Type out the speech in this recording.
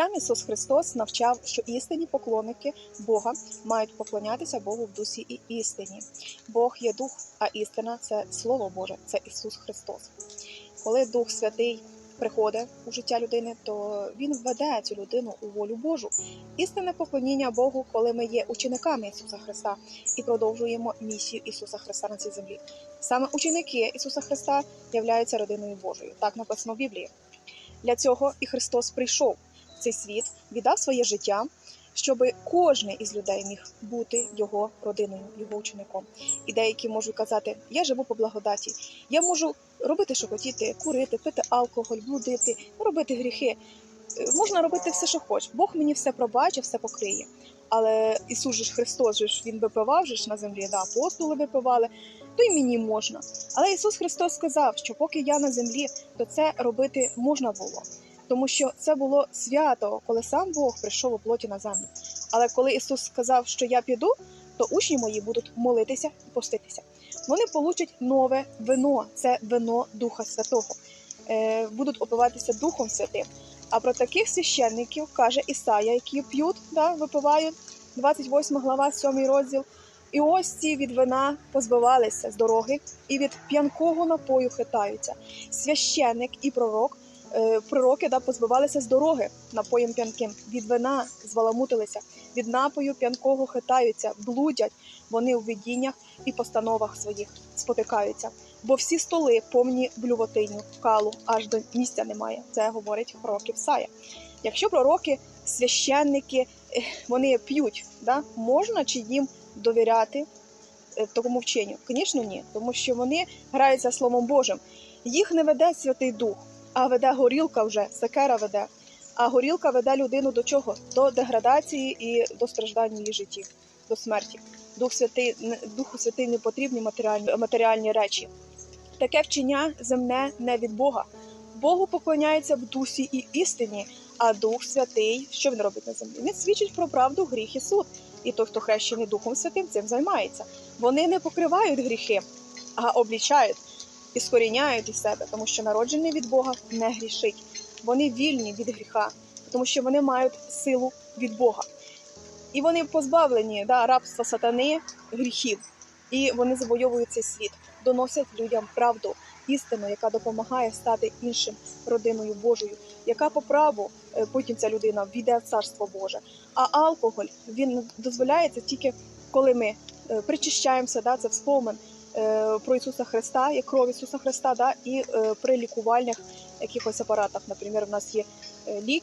Сам Ісус Христос навчав, що істинні поклонники Бога мають поклонятися Богу в дусі і істині. Бог є дух, а істина це Слово Боже, це Ісус Христос. Коли Дух Святий приходить у життя людини, то він введе цю людину у волю Божу. Істинне поклоніння Богу, коли ми є учениками Ісуса Христа і продовжуємо місію Ісуса Христа на цій землі. Саме ученики Ісуса Христа являються родиною Божою. Так написано в Біблії. Для цього і Христос прийшов цей світ, віддав своє життя, щоб кожен із людей міг бути його родиною, його учеником. І деякі можуть казати: я живу по благодаті, я можу робити, що хотіти, курити, пити алкоголь, блудити, робити гріхи. Можна робити все, що хочеш. Бог мені все пробачить, все покриє. Але Ісус же ж Христос же ж він випивав же ж на землі, да, апостоли випивали, то й мені можна. Але Ісус Христос сказав, що поки я на землі, то це робити можна було. Тому що це було свято, коли сам Бог прийшов у плоті на землю. Але коли Ісус сказав, що я піду, то учні мої будуть молитися і поститися. Вони получать нове вино, це вино Духа Святого, е, будуть опиватися Духом Святим. А про таких священників каже Ісая, які п'ють, да, випивають, 28 глава, 7 розділ. І ось ці від вина позбивалися з дороги, і від п'янкого напою хитаються. Священник і пророк, пророки да, позбивалися з дороги напоєм п'янким, від вина зваламутилися, від напою п'янкого хитаються, блудять вони у видіннях і постановах своїх спотикаються. Бо всі столи повні блювотиню, калу, аж до місця немає. Це говорить пророк Ісая. Якщо пророки, священники, е, вони п'ють, да, можна чи їм довіряти е, такому вченню? Звісно, ні, тому що вони граються Словом Божим. Їх не веде Святий Дух, а веде горілка вже, секера веде. А горілка веде людину до чого? До деградації і до страждання її житті, до смерті. Дух Святий, Духу Святий не потрібні матеріальні, матеріальні речі. Таке вчення земне не від Бога. Богу поклоняється в дусі і істині, а Дух Святий, що він робить на землі? Він свідчить про правду, гріх і суд. І той, хто хрещений Духом Святим, цим займається. Вони не покривають гріхи, а облічають і скоріняють із себе, тому що народжений від Бога не грішить. Вони вільні від гріха, тому що вони мають силу від Бога. І вони позбавлені да, рабства сатани, гріхів, і вони завойовують цей світ, доносять людям правду, істину, яка допомагає стати іншим родиною Божою, яка по праву е, потім ця людина війде в царство Боже. А алкоголь він дозволяється тільки коли ми е, причищаємося, да, це вспомин про Ісуса Христа, як кров Ісуса Христа, да, і е, при лікувальних якихось апаратах. Наприклад, в нас є е, ліки